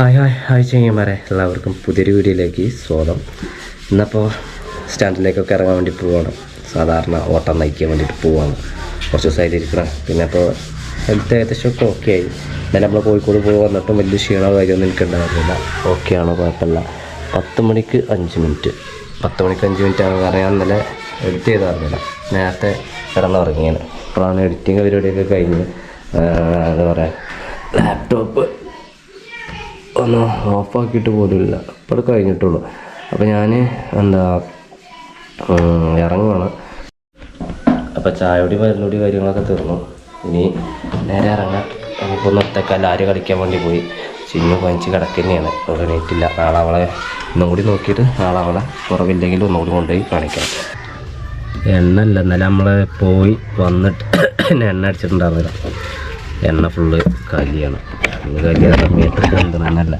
Hi hi hi ചെയ്യുമാരെ എല്ലാവർക്കും പുതിയൊരു വീഡിയോയിലേക്ക് സ്വാഗതം. ഇന്നപ്പോൾ സ്റ്റാൻഡിലേക്കൊക്കെ ഇറങ്ങാൻ വേണ്ടി പോവാണ്. സാധാരണ ഓട്ടം നയിക്കാൻ വേണ്ടിയിട്ട് പോവാണ്. കുറച്ച് ദിവസമായിട്ട് ഇരിക്കണം. പിന്നെ അപ്പോൾ ഹെൽത്ത് ഏകദേശം ഒക്കെ ഓക്കെ ആയി. എന്നാലും നമ്മൾ കോഴിക്കോട് പോയി വന്നിട്ടും വലിയ ക്ഷീണമോ കാര്യമൊന്നും എനിക്ക് ഉണ്ടായിരുന്നില്ല ഓക്കെയാണോ കുഴപ്പമില്ല. പത്ത് മണിക്ക് അഞ്ച് മിനിറ്റ്. പത്ത് മണിക്ക് അഞ്ച് മിനിറ്റ് ആണ് കാരണം ഞാൻ ഇന്നലെ എഡിറ്റ് ചെയ്തായിരുന്നില്ല നേരത്തെ കിടന്നുറങ്ങിയാണ്. അപ്പോഴാണ് എഡിറ്റിങ് പരിപാടിയൊക്കെ കഴിഞ്ഞ് എന്താ പറയുക ലാപ്ടോപ്പ് ഒന്ന് ഓഫാക്കിയിട്ട് പോലുമില്ല. അപ്പോൾ അത് കഴിഞ്ഞിട്ടുള്ളൂ. അപ്പോൾ ഞാൻ എന്താ ഇറങ്ങുവാണ്. അപ്പോൾ ചായയോടി മരുന്നോടി കാര്യങ്ങളൊക്കെ തീർന്നു. ഇനി നേരെ ഇറങ്ങാം. നമുക്കൊന്ന് ഒറ്റക്കല്ല ആര് കളിക്കാൻ വേണ്ടി പോയി? ചിന്നു പനിച്ച് കിടക്കുന്നതാണ് അവൾ എണീറ്റില്ല. നാളെ അവളെ ഒന്നും കൂടി നോക്കിയിട്ട് നാളെ അവളെ കുറവില്ലെങ്കിൽ ഒന്നുകൂടി കൊണ്ടുപോയി കാണിക്കാം. എണ്ണല്ല എന്നാലും നമ്മളെ പോയി വന്നിട്ട് എണ്ണ അടിച്ചിട്ടുണ്ടായിരുന്നില്ല. എണ്ണ ഫുള്ള് കലിയാണ്. ഫുള്ള് കലിയാണ് മീറ്റർ പൊന്തണല്ല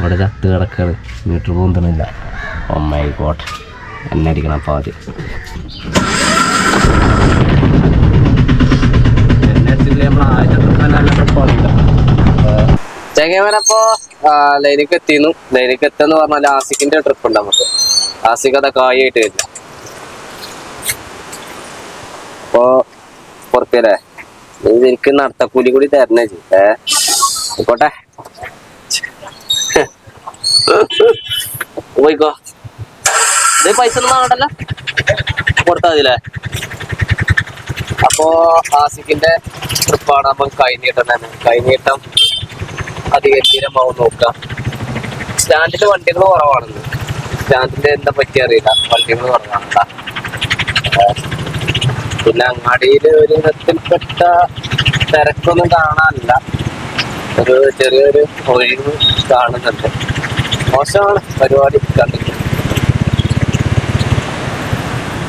അവിടെ ചത്ത് കിടക്കാണ്. മീറ്റർ പൊന്തണില്ല ഒമ്മൈ കോട്ട് എണ്ണ അടിക്കണം അപ്പോൾ ആദ്യം ചെങ്ങമനപ്പോ ലൈനിക്ക് എത്തിന്നു ലൈനിക്ക് എത്തുന്ന പറഞ്ഞാൽ ആസിക്കിന്റെ ട്രിപ്പ് ഉണ്ട് നമുക്ക്. ആസിക് അതൊക്കെ കായായിട്ട് വരില്ല അപ്പോ പുറത്തല്ലേ എനിക്ക് നടത്തക്കൂലി കൂടി തരണേ ആയിക്കോട്ടെ പോയിക്കോ. ഇത് പൈസ ഒന്നും വാങ്ങണ്ടല്ലോ? കൊടുത്താ മതില്ലേ അപ്പോ ആസിഫിന്റെ ട്രിപ്പാണ് അപ്പൊ കൈനീട്ടം തന്നെ. കൈനീട്ടം അധികം തീരമാവും നോക്കാം. സ്റ്റാൻഡിന്റെ വണ്ടികൾ കുറവാണെന്ന്. സ്റ്റാൻഡിന്റെ എന്താ പറ്റി അറിയില്ല. വണ്ടികൾ കുറവാണ്. പിന്നെ അങ്ങാടിയിൽ ഒരു ഇനത്തിൽപ്പെട്ട തിരക്കൊന്നും കാണാനില്ല. ഒരു ചെറിയൊരു ഒഴിവ് കാണുന്നുണ്ട്. മോശമാണ് പരിപാടി കണ്ടിട്ട്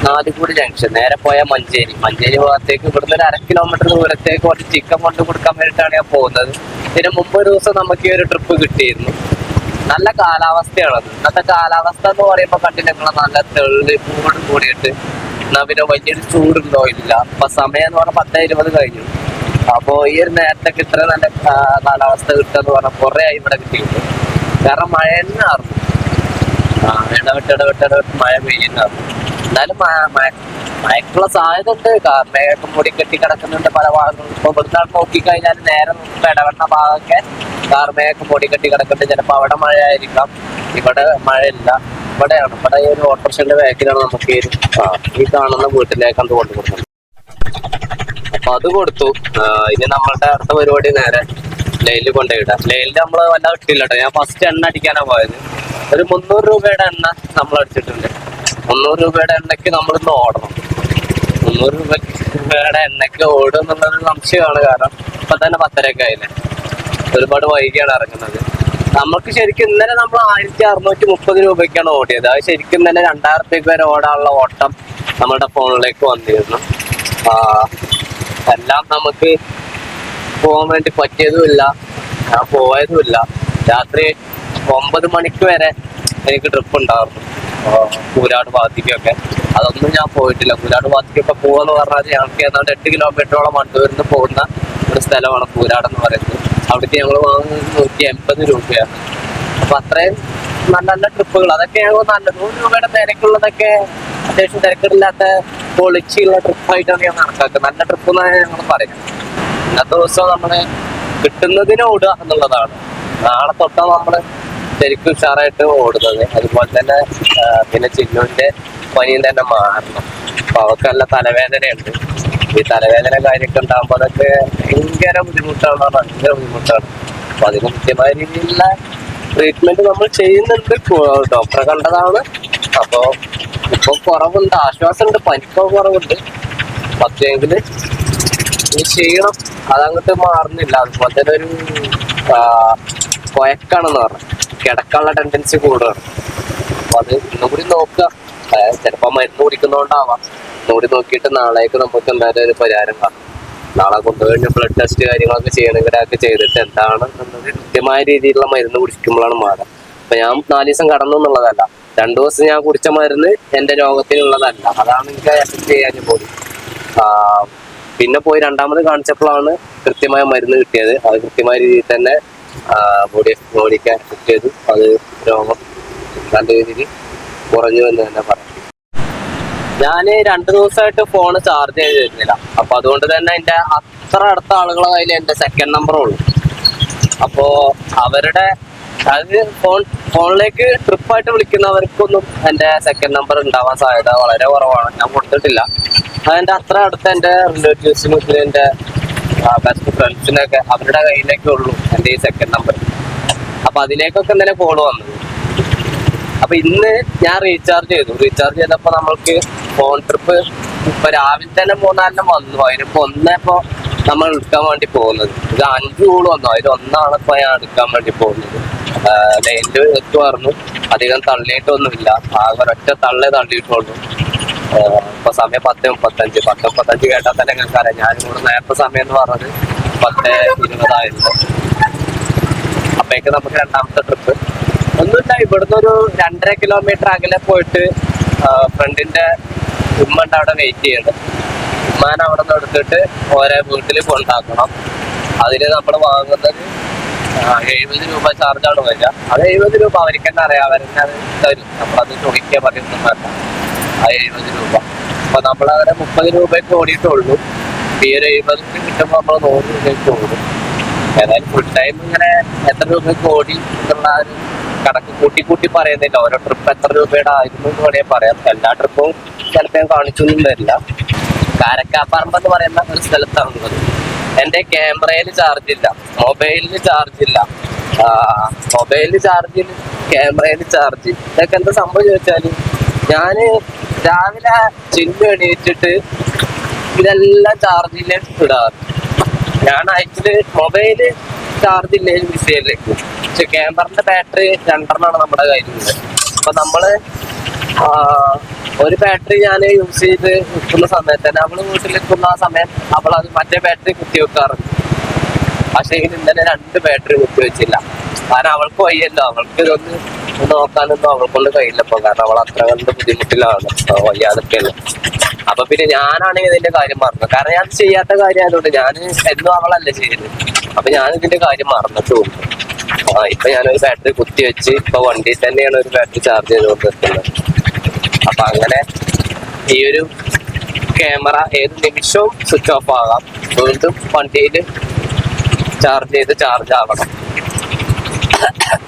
നാലുകൂടി ജംഗ്ഷൻ. നേരെ പോയ മഞ്ചേരി. മഞ്ചേരി ഭാഗത്തേക്ക് ഇവിടുന്ന് ഒരു അര കിലോമീറ്റർ ദൂരത്തേക്ക് കുറച്ച് ചിക്കൻ കൊണ്ട് കൊടുക്കാൻ വേണ്ടിയിട്ടാണ് ഞാൻ പോകുന്നത്. ഇതിന് മുമ്പ് ഒരു ദിവസം നമുക്ക് ഈ ഒരു ട്രിപ്പ് കിട്ടിയിരുന്നു. നല്ല കാലാവസ്ഥയാണത്. ഇന്നത്തെ കാലാവസ്ഥ എന്ന് പറയുമ്പോൾ കണ്ടില്ല നല്ല തെള്ളി ചൂട് കൂടിയിട്ട് എന്നാ പിന്നെ വലിയൊരു ചൂടുണ്ടോ? ഇല്ല. അപ്പൊ സമയം എന്ന് പറഞ്ഞാൽ പത്തേ ഇരുപത് കഴിഞ്ഞു. അപ്പോ ഈ ഒരു നേരത്തൊക്കെ ഇത്ര നല്ല കാലാവസ്ഥ കിട്ടുക എന്ന് പറഞ്ഞാൽ കുറെ ആയി ഇവിടെ കിട്ടിയിട്ടുണ്ട്. കാരണം മഴ തന്നെ ആർന്നു. ഇടവിട്ട് ഇടവിട്ട് ഇടവിട്ട് മഴ പെയ്യുന്നതാണ് എന്നാലും മഴക്കുള്ള സാധ്യത ഉണ്ട്. മേഘം മൂടി കെട്ടി കിടക്കുന്നുണ്ട് പല ഭാഗങ്ങളും. ഇപ്പൊ ഇവിടുന്ന് നോക്കിക്കഴിഞ്ഞാൽ നേരെ നോക്കുമ്പോ ഇടവണ്ണ ഭാഗമൊക്കെ. കാർമേഘം മൂടി കെട്ടി കിടക്കുന്നുണ്ട്. ചിലപ്പോ അവിടെ മഴ ആയിരിക്കാം ഇവിടെ മഴയില്ല. ഇവിടെയാണ് ഇവിടെ ഒരു ഓട്ടോറിക്ഷന്റെ ബാക്കിലാണ് നമുക്ക് ഈ കാണുന്ന വീട്ടിലേക്ക് അത് കൊണ്ടു കൊടുക്കുന്നത് അപ്പൊ അത് കൊടുത്തു. ഇനി നമ്മളുടെ അടുത്ത പരിപാടി നേരെ ലൈനിൽ കൊണ്ടുപോയിടാം. ലൈനിൽ നമ്മൾ വല്ല കിട്ടില്ല കേട്ടോ. ഞാൻ ഫസ്റ്റ് എണ്ണ അടിക്കാനാ പോയത്. ഒരു മുന്നൂറ് രൂപയുടെ എണ്ണ നമ്മൾ അടിച്ചിട്ടുണ്ട്. മുന്നൂറ് രൂപയുടെ എണ്ണയ്ക്ക് നമ്മൾ ഇന്ന് ഓടണം. മുന്നൂറ് രൂപയുടെ എണ്ണയ്ക്ക് ഓടും എന്നുള്ളത് സംശയമാണ് കാരണം ഇപ്പൊ തന്നെ പത്തരയൊക്കെ ആയില്ലേ? ഒരുപാട് വൈകിയാണ് ഇറങ്ങുന്നത്. നമുക്ക് ശരിക്കും ഇന്നലെ നമ്മൾ ആയിരത്തി അറുന്നൂറ്റി മുപ്പത് രൂപയ്ക്കാണ് ഓടിയത്. അത് ശരിക്കും ഇന്നലെ രൂപ വരെ ഓടാനുള്ള ഓട്ടം നമ്മുടെ ഫോണിലേക്ക് വന്നിരുന്നു. എല്ലാം നമുക്ക് പോകാൻ വേണ്ടി പറ്റിയതുമില്ല. ഞാൻ പോയതുമില്ല. രാത്രി ഒമ്പത് മണിക്ക് വരെ എനിക്ക് ട്രിപ്പ് ഉണ്ടായിരുന്നു. കൂരാട് ഭാഗത്തേക്കൊക്കെ. അതൊന്നും ഞാൻ പോയിട്ടില്ല. കൂരാട് ഭാഗത്തേക്കൊക്കെ പോകാന്ന് പറഞ്ഞാൽ ഞങ്ങൾക്ക് ഏതാണ്ട് എട്ട് കിലോമീറ്ററോളം വണ്ടൂരിൽ നിന്ന് പോകുന്ന ഒരു സ്ഥലമാണ് കൂരാട് എന്ന് പറയുന്നത്. അവിടേക്ക് ഞങ്ങൾ വാങ്ങുന്നത് നൂറ്റി എൺപത് രൂപയാണ്. അപ്പൊ അത്രയും നല്ല നല്ല ട്രിപ്പുകൾ. അതൊക്കെ ഞങ്ങൾ നല്ല നൂറ് രൂപയുടെ തിരക്കുള്ളതൊക്കെ അത്യാവശ്യം തിരക്കില്ലാത്ത പൊളിച്ചുള്ള ട്രിപ്പായിട്ടാണ് ഞാൻ കണക്കാക്കുന്നത് നല്ല ട്രിപ്പ് എന്നാണ് ഞങ്ങൾ പറയുന്നത്. ഇന്നത്തെ ദിവസം നമ്മൾ കിട്ടുന്നതിനോടുക എന്നുള്ളതാണ്. നാളെ തൊട്ടാ നമ്മൾ ശരിക്കും ഉഷാറായിട്ട് ഓടുന്നത്. അതുപോലെ തന്നെ പിന്നെ ചിന്നുവിന്റെ പനിയും തന്നെ മാറണം. അപ്പൊ അവർക്ക് നല്ല തലവേദനയുണ്ട്. ഈ തലവേദന കാര്യമൊക്കെ ഉണ്ടാകുമ്പോൾ അതൊക്കെ ഭയങ്കര ബുദ്ധിമുട്ടാണ്. ഭയങ്കര ബുദ്ധിമുട്ടാണ്. അപ്പൊ അതിന് കൃത്യമായ രീതിയിലുള്ള ട്രീറ്റ്മെന്റ് നമ്മൾ ചെയ്യുന്നുണ്ട്. ഡോക്ടറെ കണ്ടതാണ്. അപ്പോ ഇപ്പൊ കുറവുണ്ട്. ആശ്വാസമുണ്ട്. പനിക്കോ കുറവുണ്ട്. പക്ഷേങ്കിൽ ഈ ക്ഷീണം അതങ്ങോട്ട് മാറുന്നില്ല. അതുപോലെ തന്നെ ഒരു കൊയക്കാണെന്ന് പറഞ്ഞു. കിടക്കാനുള്ള ടെൻഡൻസി കൂടുതലാണ്. അപ്പൊ അത് ഇന്നും കൂടി നോക്കുക. ചിലപ്പോ മരുന്ന് കുടിക്കുന്നോണ്ടാവാം. ഇന്നും കൂടി നോക്കിയിട്ട് നാളേക്ക് നമുക്ക് എന്തായാലും ഒരു പരിഹാരം കാണാം. നാളെ കൊണ്ടുപോയി ബ്ലഡ് ടെസ്റ്റ് കാര്യങ്ങളൊക്കെ ചെയ്യണമെങ്കിൽ അതൊക്കെ ചെയ്തിട്ട് എന്താണ് കൃത്യമായ രീതിയിലുള്ള മരുന്ന് കുടിക്കുമ്പോഴാണ് മാറുക. അപ്പൊ ഞാൻ നാല് ദിവസം കടന്നു എന്നുള്ളതല്ല. രണ്ടു ദിവസം ഞാൻ കുടിച്ച മരുന്ന് എന്റെ രോഗത്തിനുള്ളതല്ല. അതാണ് എനിക്ക് എഫക്ട് ചെയ്യാൻ പോയി പിന്നെ പോയി രണ്ടാമത് കാണിച്ചപ്പോഴാണ് കൃത്യമായ മരുന്ന് കിട്ടിയത്. അത് കൃത്യമായ രീതിയിൽ തന്നെ ബോഡി ബോഡിക്ക് അഫക്ട് ചെയ്തു. അത് രോഗം നല്ല രീതിയിൽ കുറഞ്ഞു എന്ന് തന്നെ പറയാം ഞാൻ രണ്ടു ദിവസമായിട്ട് ഫോൺ ചാർജ് ചെയ്തിരുന്നില്ല അപ്പൊ അതുകൊണ്ട് തന്നെ എന്റെ അത്ര അടുത്ത ആളുകളെ കയ്യിൽ എന്റെ സെക്കൻഡ് നമ്പർ ഉള്ളു. അപ്പോ അവരുടെ അത് ഫോൺ ഫോണിലേക്ക് ട്രിപ്പായിട്ട് വിളിക്കുന്നവർക്കൊന്നും എന്റെ സെക്കൻഡ് നമ്പർ ഉണ്ടാവാൻ സാധ്യത വളരെ കുറവാണ്. ഞാൻ കൊടുത്തിട്ടില്ല. അതെന്റെ അത്ര അടുത്ത എന്റെ റിലേറ്റീവ്സിനും എന്റെ ബെസ്റ്റ് ഫ്രണ്ട്സിനൊക്കെ അവരുടെ കയ്യിലേക്കേ ഉള്ളൂ എന്റെ ഈ സെക്കൻഡ് നമ്പർ അപ്പൊ അതിലേക്കൊക്കെ ഇന്നലെ കോൾ വന്നത് അപ്പൊ ഇന്ന് ഞാൻ റീചാർജ് ചെയ്തു. റീചാർജ് ചെയ്തപ്പോ നമ്മൾക്ക് ഫോൺ ട്രിപ്പ് ഇപ്പൊ രാവിലെ തന്നെ മൂന്നാലിനും വന്നു. അതിനിപ്പോ ഒന്നിപ്പോ നമ്മൾ എടുക്കാൻ വേണ്ടി പോകുന്നത്. ഇത് അഞ്ചു കൂൾ വന്നു. അതിൽ ഒന്നാണ് ഇപ്പൊ ഞാൻ എടുക്കാൻ വേണ്ടി പോകുന്നത്. ലൈനിൽ എത്തുമായിരുന്നു അധികം തള്ളിയിട്ടൊന്നുമില്ല. ആകെ ഒരൊറ്റ തള്ളേ തള്ളിയിട്ടുള്ളൂ. ഇപ്പൊ സമയം പത്ത് മുപ്പത്തഞ്ച്. പത്ത് മുപ്പത്തഞ്ച് കേട്ടാൽ തന്നെ നിങ്ങൾക്ക് അറിയാം. ഞാൻ ഇവിടെ നേരത്തെ സമയം എന്ന് പറഞ്ഞത് പത്ത് ഇരുപതായിരുന്നു. അപ്പേക്ക് നമുക്ക് രണ്ടാമത്തെ ട്രിപ്പ് ഒന്നുമില്ല ഇവിടുന്ന് ഒരു രണ്ടര കിലോമീറ്റർ അകലെ പോയിട്ട് ഫ്രണ്ടിന്റെ ഉമ്മ ഉണ്ട് അവിടെ വെയിറ്റ് ചെയ്യണം ഉമ്മാൻ അവിടെ നിന്ന് എടുത്തിട്ട് ഓരോ വീട്ടിൽ കൊണ്ടാക്കണം. അതിന് നമ്മൾ വാങ്ങുന്നത് എഴുപത് രൂപ ചാർജാണ് വരിക. അത് എഴുപത് രൂപ അവർക്ക് തന്നെ അറിയാം. അവരെന്നെ അത് തരും. നമ്മളത് ചോദിക്കാൻ ആ എഴുപത് രൂപ. അപ്പൊ നമ്മളങ്ങനെ മുപ്പത് രൂപയ്ക്ക് ഓടിയിട്ടുള്ളൂ. ഈ ഒരു എഴുപത് കിട്ടുമ്പോൾ നമ്മൾ നൂറ് രൂപയ്ക്ക് ഓടും. ഏതായാലും ഫുൾ ടൈം ഇങ്ങനെ എത്ര രൂപയ്ക്ക് ഓടി എന്നുള്ള ഒരു കണക്ക് കൂട്ടി കൂട്ടി പറയുന്നില്ല. ഓരോ ട്രിപ്പ് എത്ര രൂപയുടെ ആയിരുന്നു എന്ന് വേണേ പറയാം. എല്ലാ ട്രിപ്പും ചിലപ്പോൾ കാണിച്ചൊന്നും വരില്ല. കാരക്കാപ്പറമ്പ് എന്ന് പറയുന്ന ഒരു സ്ഥലത്താണുള്ളത്. എന്റെ ക്യാമറയിൽ ചാർജ് ഇല്ല. മൊബൈലിന് ചാർജ് ഇല്ല. മൊബൈലിന് ചാർജ് ക്യാമറയിൽ ചാർജ് ഇതൊക്കെ എന്താ സംഭവം ചോദിച്ചാൽ ഞാൻ രാവിലെ ചില്ല് എണീറ്റിട്ട് ഇതെല്ലാം ചാർജിലേക്ക് ഇടാറ് ഞാൻ ആക്ച്വലി മൊബൈൽ ചാർജ് മിസ് ചെയ്യലേക്ക് പക്ഷെ ക്യാമറന്റെ ബാറ്ററി രണ്ടെണ്ണമാണ് നമ്മുടെ കയ്യിലുള്ളത്. അപ്പൊ നമ്മൾ ഒരു ബാറ്ററി ഞാൻ യൂസ് ചെയ്ത് നിൽക്കുന്ന സമയത്ത് തന്നെ അവൾ വീട്ടിൽ നിൽക്കുന്ന ആ സമയം അവൾ അത് മറ്റേ ബാറ്ററി കുത്തി വെക്കാറുണ്ട്. പക്ഷെ ഇന്നലെ രണ്ട് ബാറ്ററി കുത്തി വെച്ചില്ല. കാരണം അവൾക്ക് വയ്യല്ലോ. അവൾക്ക് ഇതൊന്ന് നോക്കാനൊന്നും അവൾക്കൊണ്ട് കഴിയില്ലപ്പോ കാരണം അവൾ അത്ര കണ്ട് ബുദ്ധിമുട്ടിലാണ്. വയ്യാതൊക്കെയല്ലോ അപ്പൊ പിന്നെ ഞാനാണെങ്കിൽ ഇതിന്റെ കാര്യം മറന്നു. കാരണം ഞാൻ ചെയ്യാത്ത കാര്യം കാര്യമായതുകൊണ്ട് ഞാൻ എന്നും അവളല്ലേ ചെയ്തത് അപ്പൊ ഞാൻ ഇതിന്റെ കാര്യം മറന്നിട്ട് പോകും ആ ഇപ്പൊ ഞാനൊരു ബാറ്ററി കുത്തി വെച്ച് ഇപ്പൊ വണ്ടിയിൽ തന്നെയാണ് ഒരു ബാറ്ററി ചാർജ് ചെയ്തുകൊണ്ട് നിൽക്കുന്നത്. അപ്പൊ അങ്ങനെ ഈ ഒരു ക്യാമറ ഏത് നിമിഷവും സ്വിച്ച് ഓഫ് ആകാം. വീണ്ടും വണ്ടിയിൽ ചാർജ് ചെയ്ത് ചാർജ് ആവണം.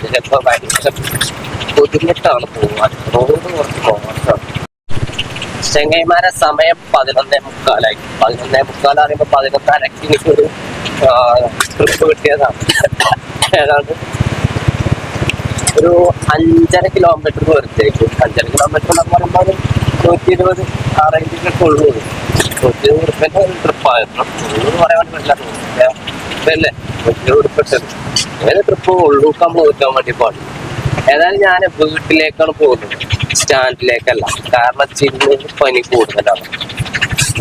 ചിലപ്പോ ഭയങ്കര ബുദ്ധിമുട്ടാണ് പോവാൻ. റോഡ് കുറച്ച് മോശമാണ് ചെങ്ങൈമാരെ സമയം പതിനൊന്നേ മുക്കാലായി പതിനൊന്നേ മുക്കാൽ പറയുമ്പോ പതിനൊന്നരക്ക് എനിക്കൊരു ട്രിപ്പ് കിട്ടിയതാണ്. ഏതാണ്ട് ഒരു അഞ്ചര കിലോമീറ്റർ ദൂരത്തേക്ക് അഞ്ചര കിലോമീറ്റർ എന്ന് പറയുമ്പോൾ നൂറ്റി ഇരുപത് ആ റേഞ്ചിലൊക്കെ ഉള്ളൂ നൂറ്റി ഇരുപത് ഉറുപ്പിന്റെ ഒരു ട്രിപ്പായിരുന്നു പറയാൻ പറ്റില്ല. അങ്ങനെ ട്രിപ്പ് ഉള്ളൂക്കാൻ പോകാൻ വേണ്ടി പാടി ഏതായാലും ഞാൻ വീട്ടിലേക്കാണ് പോകുന്നത്. സ്റ്റാൻഡിലേക്കല്ല. കാരണം ചിന്നു പനി കൂടുതലാണ്.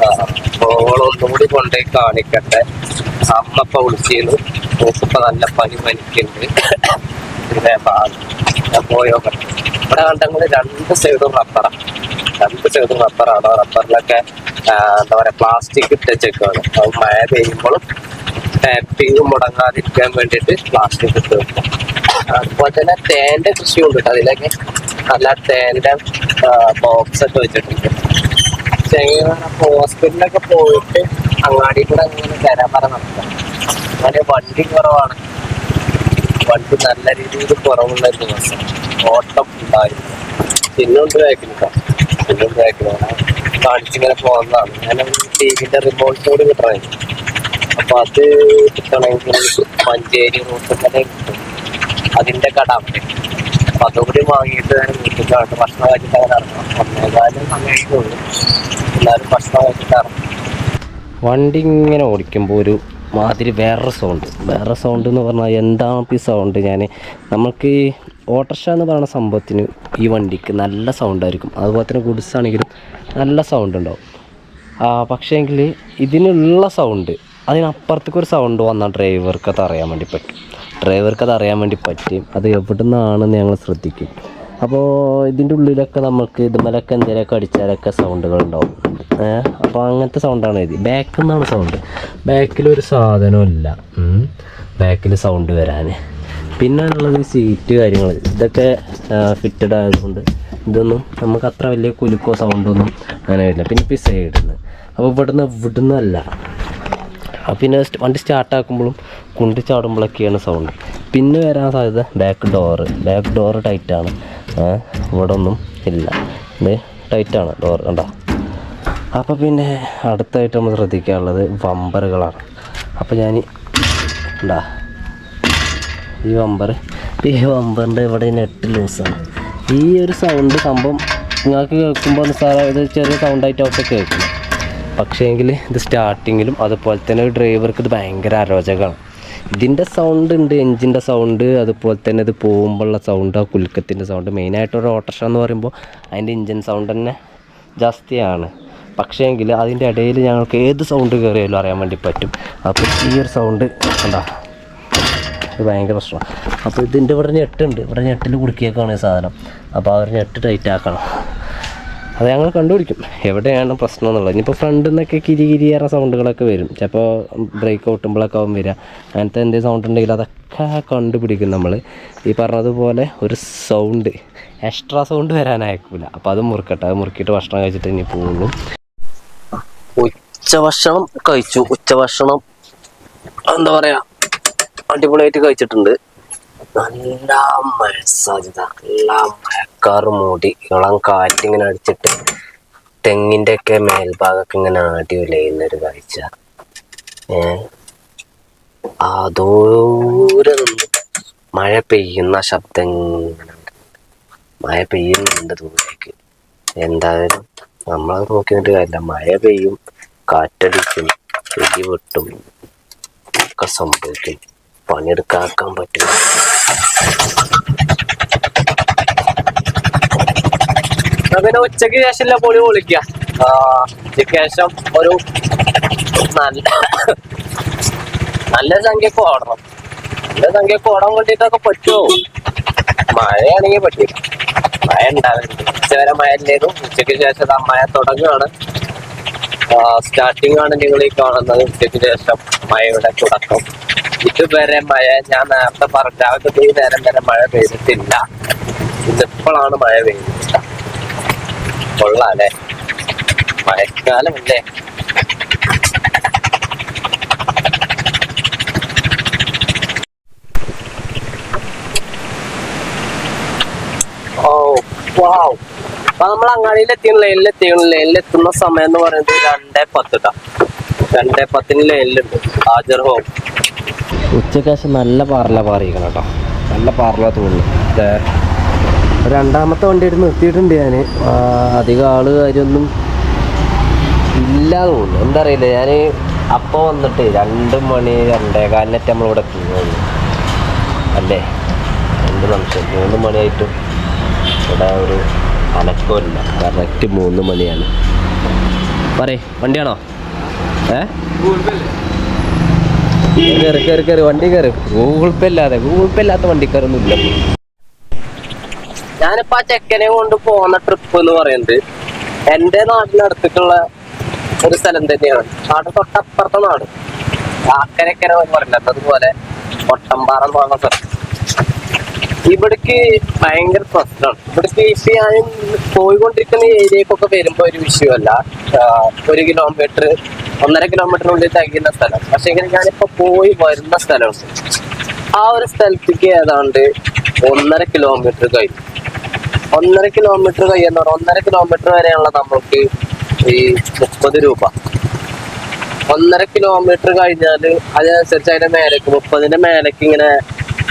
ആ, അപ്പൊ കൂടി കൊണ്ടുപോയി കാണിക്കട്ടെ. അമ്മ ഇപ്പൊ വിളിച്ചിരുന്നു നോക്കിപ്പോ നല്ല പനി പനിക്കുണ്ട്. പിന്നെ ഞാൻ പോയോ? ഇവിടെ കണ്ടങ്ങൾ രണ്ട് സൈഡും റബ്ബറാണ് രണ്ട് സൈഡും റബ്ബറാണ് റബ്ബറിലൊക്കെ എന്താ പറയാ പ്ലാസ്റ്റിക് ഇട്ടേക്കാണ് അത് മഴ പെയ്യുമ്പോഴും ടാപ്പിങ് മുടങ്ങാതിരിക്കാൻ വേണ്ടിയിട്ട് പ്ലാസ്റ്റിക് ഇട്ട് വെക്കും. അതുപോലെ തന്നെ തേന്റെ കൃഷിയുണ്ട് കേട്ടോ. അതിലൊക്കെ നല്ല തേന്റെ ബോക്സ് ഒക്കെ വെച്ചിട്ടുണ്ട്. എങ്ങനെ ഹോസ്പിറ്റലിലൊക്കെ പോയിട്ട് അങ്ങാടി കൂടെ അങ്ങനെ തരാൻ നടത്താം അങ്ങനെ വണ്ടി കുറവാണ്. വണ്ടി നല്ല രീതിയിൽ ഒരു ദിവസം. ഓട്ടം ഉണ്ടായിരുന്നു. പിന്നുണ്ട് ബാക്കിലിട്ടോ പിന്നുണ്ട് ബാക്കിലാണ് കാണിച്ചിങ്ങനെ പോകുന്നതാണ് ഞാൻ ടി റിമോട്ട് കൂടി കിട്ടണമായിരുന്നു അപ്പൊ അത് മഞ്ചേരി റൂട്ടിൽ അതിന്റെ കട അപ്പൊ അതുകൂടി വാങ്ങിയിട്ട് ഞാൻ വീട്ടിൽ കണ്ട് ഭക്ഷണം കഴിച്ചിട്ട് അങ്ങനെ ഇറങ്ങണം. സമയത്തുള്ളൂ എല്ലാവരും ഭക്ഷണം കഴിച്ചിട്ട് ഇറങ്ങും. വണ്ടി ഇങ്ങനെ ഓടിക്കുമ്പോൾ ഒരു മാതിരി വേറെ സൗണ്ട് വേറെ സൗണ്ട് എന്ന് പറഞ്ഞാൽ എന്താണ് ഈ സൗണ്ട് ഞാൻ നമുക്ക് ഈ ഓട്ടർഷ എന്ന് പറയുന്ന സംഭവത്തിന് ഈ വണ്ടിക്ക് നല്ല സൗണ്ട് ആയിരിക്കും. അതുപോലെ തന്നെ ഗുഡ്സ് ആണെങ്കിലും നല്ല സൗണ്ട് ഉണ്ടാവും. പക്ഷേ പക്ഷേങ്കിൽ ഇതിനുള്ള സൗണ്ട് അതിനപ്പുറത്തേക്ക് ഒരു സൗണ്ട് വന്നാൽ ഡ്രൈവർക്ക് അത് അറിയാൻ വേണ്ടി പറ്റും. ഡ്രൈവർക്ക് അത് അറിയാൻ വേണ്ടി പറ്റും. അത് എവിടെ നിന്നാണെന്ന് ഞങ്ങൾ ശ്രദ്ധിക്കും. അപ്പോൾ ഇതിന്റെ ഉള്ളിലൊക്കെ നമുക്ക് ഇതുമലൊക്കെ എന്തെങ്കിലുമൊക്കെ അടിച്ചാലൊക്കെ സൗണ്ടുകൾ ഉണ്ടാവും അപ്പോൾ അങ്ങനത്തെ സൗണ്ടാണ് ഇത്. ബാക്കിൽ നിന്നാണ് സൗണ്ട് ബാക്കിലൊരു സാധനവും ഇല്ല ബാക്കിൽ സൗണ്ട് വരാൻ പിന്നെ ഉള്ളത് സീറ്റ് കാര്യങ്ങൾ ഇതൊക്കെ ഫിറ്റഡ് ആയതുകൊണ്ട് ഇതൊന്നും നമുക്ക് അത്ര വലിയ കുലുക്കോ സൗണ്ടൊന്നും അങ്ങനെ വരില്ല. പിന്നെ ഇപ്പോൾ സൈഡിൽ നിന്ന് അപ്പോൾ ഇവിടുന്ന് ഇവിടുന്ന് അല്ല ആ പിന്നെ വണ്ടി സ്റ്റാർട്ടാക്കുമ്പോഴും കുണ്ടി ചാടുമ്പോഴൊക്കെയാണ് സൗണ്ട് പിന്നെ വരാൻ സാധ്യത ബാക്ക് ഡോറ് ബാക്ക് ഡോറ് ടൈറ്റാണ് ഇവിടെ ഒന്നും ഇല്ല. ഇത് ടൈറ്റാണ് ഡോർ കണ്ടോ? അപ്പോൾ പിന്നെ അടുത്തായിട്ട് നമ്മൾ ശ്രദ്ധിക്കാനുള്ളത് വമ്പറുകളാണ്. അപ്പോൾ ഞാൻ ഉണ്ടാ ഈ വമ്പർ ഈ വമ്പറിന്റെ ഇവിടെ നെറ്റ് ലൂസാണ് ഈ ഒരു സൗണ്ട് സംഭവം നിങ്ങൾക്ക് കേൾക്കുമ്പോൾ സാറേ ഇത് ചെറിയ സൗണ്ടായിട്ട് ഒക്കെ കേൾക്കും. പക്ഷേങ്കിൽ ഇത് സ്റ്റാർട്ടിങ്ങിലും അതുപോലെ തന്നെ ഒരു ഡ്രൈവർക്ക് ഇത് ഭയങ്കര അരോചകമാണ്. ഇതിന്റെ സൗണ്ട് ഉണ്ട് എഞ്ചിന്റെ സൗണ്ട് അതുപോലെ തന്നെ ഇത് പോകുമ്പോഴുള്ള സൗണ്ട് ആ കുലുക്കത്തിന്റെ സൗണ്ട് മെയിനായിട്ട് ഒരു ഓട്ടോഷ എന്ന് പറയുമ്പോൾ അതിന്റെ എഞ്ചിൻ സൗണ്ട് തന്നെ ജാസ്തിയാണ്. പക്ഷേങ്കിൽ അതിന്റെ ഇടയിൽ ഞങ്ങൾക്ക് ഏത് സൗണ്ട് കയറിയാലും അറിയാൻ വേണ്ടി പറ്റും. അപ്പോൾ ഈ ഒരു സൗണ്ട് എന്താ ഇത് ഭയങ്കര പ്രശ്നമാണ്. അപ്പോൾ ഇതിന്റെ ഇവിടെ ഞെട്ടുണ്ട് ഇവിടെ ഞെട്ടിൽ കുടുക്കിയേക്കാണ് ഈ സാധനം. അപ്പോൾ അവർ ഞെട്ട് ടൈറ്റ് ആക്കണം. അത് ഞങ്ങൾ കണ്ടുപിടിക്കും. എവിടെയാണ് പ്രശ്നം എന്നുള്ളത്. ഇനിയിപ്പോൾ ഫ്രണ്ടിൽ നിന്നൊക്കെ കിരി കിരി പറഞ്ഞ സൗണ്ടുകളൊക്കെ വരും. ചിലപ്പോൾ ബ്രേക്ക് ഓട്ടുമ്പോഴൊക്കെ ആവും വരിക അങ്ങനത്തെ എന്തെങ്കിലും സൗണ്ട് ഉണ്ടെങ്കിൽ അതൊക്കെ കണ്ടുപിടിക്കും നമ്മൾ ഈ പറഞ്ഞതുപോലെ ഒരു സൗണ്ട് എക്സ്ട്രാ സൗണ്ട് വരാനായിക്കില്ല അപ്പോൾ അത് മുറുക്കട്ടെ. അത് മുറുക്കിയിട്ട് ഭക്ഷണം കഴിച്ചിട്ട് ഇനി പോകുള്ളൂ ഉച്ചഭക്ഷണം കഴിച്ചു. ഉച്ചഭക്ഷണം എന്താ പറയുക അടിപൊളിയായിട്ട് കഴിച്ചിട്ടുണ്ട്. നല്ല സാധ്യത. നല്ല മഴക്കാറ് മൂടി. ഇളം കാറ്റിങ്ങനെ അടിച്ചിട്ട് തെങ്ങിന്റെ ഒക്കെ മേൽഭാഗമൊക്കെ ഇങ്ങനെ ആടി ഉലയുന്ന ഒരു കാഴ്ച. ഏ? ആ ദൂരെ നിന്ന് മഴ പെയ്യുന്ന ശബ്ദം. മഴ പെയ്യുന്നുണ്ട് ദൂരേക്ക്. എന്തായാലും നമ്മളത് നോക്കി നിന്നിട്ട് കാര്യമില്ല. മഴ പെയ്യും കാറ്റടിക്കും ചെടി വെട്ടും ഒക്കെ സംഭവിക്കും. പണിയെടുക്കാക്കാൻ പറ്റും. അങ്ങനെ ശേഷം ശേഷമില്ല പൊളി പൊളിക്ക? ശേഷം ഒരു നല്ല നല്ല സംഖ്യക്ക് ഓടണം. നല്ല സംഖ്യക്ക് ഓടാൻ വേണ്ടിട്ടൊക്കെ പറ്റുമോ മഴയാണെങ്കിൽ പറ്റില്ല മഴ ഉണ്ടാവില്ല. ഉച്ചവരെ മഴ ഇല്ലായിരുന്നു ഉച്ചയ്ക്ക് ശേഷം ആ മഴ തുടങ്ങുകയാണ് സ്റ്റാർട്ടിംഗ് ആണ് നിങ്ങൾ ഈ കാണുന്നത്. ഉച്ചയ്ക്ക് ശേഷം മഴയുടെ തുടക്കം. ഇതുവരെ മഴ ഞാൻ നേരത്തെ പറഞ്ഞ രാവിലെ ഈ നേരം വരെ മഴ പെയ്തിട്ടില്ല. ഇതിപ്പോഴാണ് മഴ പെയ്യുന്നത് കൊള്ളാല്ലേ? മഴക്കാലമല്ലേ? ഓ വാവ് അപ്പൊ നമ്മൾ അങ്ങാടിയിൽ എത്തിയ ലൈനിൽ എത്തുന്ന സമയം എന്ന് പറയുന്നത് രണ്ടേ പത്തിട്ടാ രണ്ടേ പത്തിന് ലൈനിലുണ്ട്. ഹാജർ ഹോം. ഉച്ചയ്ക്ക് ശേഷം നല്ല പാറല പാറിയിരിക്കണം കേട്ടോ. നല്ല പാറല തോന്നുന്നു. രണ്ടാമത്തെ വണ്ടി എടുത്ത് നിർത്തിയിട്ടുണ്ട് ഞാൻ അധികം ആൾ കാര്യമൊന്നും ഇല്ല തോന്നുന്നു. എന്താ അറിയില്ല. ഞാൻ അപ്പോൾ വന്നിട്ട് രണ്ട് മണി രണ്ടേകാലിനൊക്കെ നമ്മളിവിടെ എത്തുന്നു അല്ലേ? രണ്ട് നിമിഷം മൂന്ന് മണിയായിട്ടും ഇവിടെ ഒരു അനക്കമില്ല. കറക്റ്റ് മൂന്ന് മണിയാണ്. പറയേ വണ്ടിയാണോ? ഏ? കയറി കയറി കയറി വണ്ടി കയറി ഗൂഗിൾ പേ ഇല്ലാതെ ഗൂഗിൾ പേ ഇല്ലാത്ത വണ്ടിക്കാരൊന്നും ഇല്ല ഞാനിപ്പോ ആ ചെക്കനെ കൊണ്ട് പോകുന്ന ട്രിപ്പ് എന്ന് പറയുന്നത് എന്റെ നാടിനടുത്തേക്കുള്ള ഒരു സ്ഥലം തന്നെയാണ്. നാട് തൊട്ടപ്പുറത്തെ നാട്. അക്കരക്കര എന്ന് അതുപോലെ ഒട്ടമ്പാറ എന്ന് പറയുന്ന സ്ഥലം. ഇവിടേക്ക് ഭയങ്കര പ്രശ്നമാണ് ഇവിടെ ഇപ്പൊ ഞാൻ പോയിക്കൊണ്ടിരിക്കുന്ന ഏരിയക്കൊക്കെ വരുമ്പോ ഒരു വിഷയമല്ല ഒരു കിലോമീറ്റർ ഒന്നര കിലോമീറ്ററിനുള്ളിൽ തികയുന്ന സ്ഥലം. പക്ഷെ ഇങ്ങനെ ഞാനിപ്പോ പോയി വരുന്ന സ്ഥലമുണ്ട് ആ ഒരു സ്ഥലത്തേക്ക് ഏതാണ്ട് ഒന്നര കിലോമീറ്റർ കഴിഞ്ഞു. ഒന്നര കിലോമീറ്റർ കഴിയുന്ന ഒന്നര കിലോമീറ്റർ വരെയുള്ള നമ്മൾക്ക് ഈ മുപ്പത് രൂപ. ഒന്നര കിലോമീറ്റർ കഴിഞ്ഞാൽ അതിനനുസരിച്ച് അതിന്റെ മേലേക്ക് മുപ്പതിന്റെ മേലേക്ക് ഇങ്ങനെ